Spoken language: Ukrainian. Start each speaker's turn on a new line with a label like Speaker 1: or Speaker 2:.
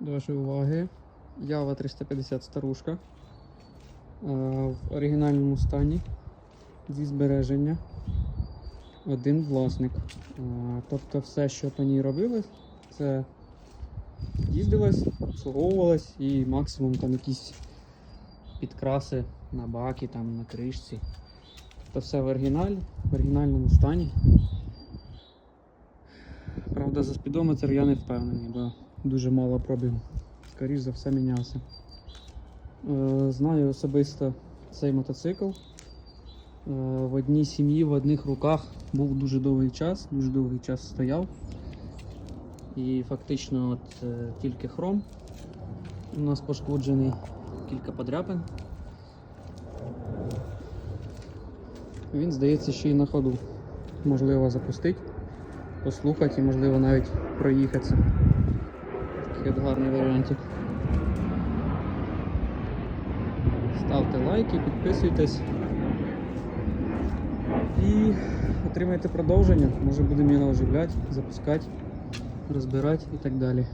Speaker 1: До вашої уваги. Ява 350 старушка. Е, В оригінальному стані. Зі збереження. Один власник. Е, Тобто все, що по ній робилось, це їздилось, обслуговувалось і максимум там якісь підкраси на бакі, там, на кришці. Тобто все в оригіналі, в оригінальному стані. Правда, за спідометр я не впевнений, бо дуже мало пробігу. Скоріше за все мінявся. Е, знаю особисто цей мотоцикл. Е, в одній сім'ї, в одних руках був дуже довгий час, дуже довгий час стояв. І фактично от, е, тільки хром. У нас пошкоджений кілька подряпин. Він, здається, ще й на ходу. Можливо запустити, послухати і, можливо, навіть проїхатися. Такий гарний варіантик. Ставте лайки, підписуйтесь. І отримайте продовження. Може будемо його оживляти, запускати, розбирати і так далі.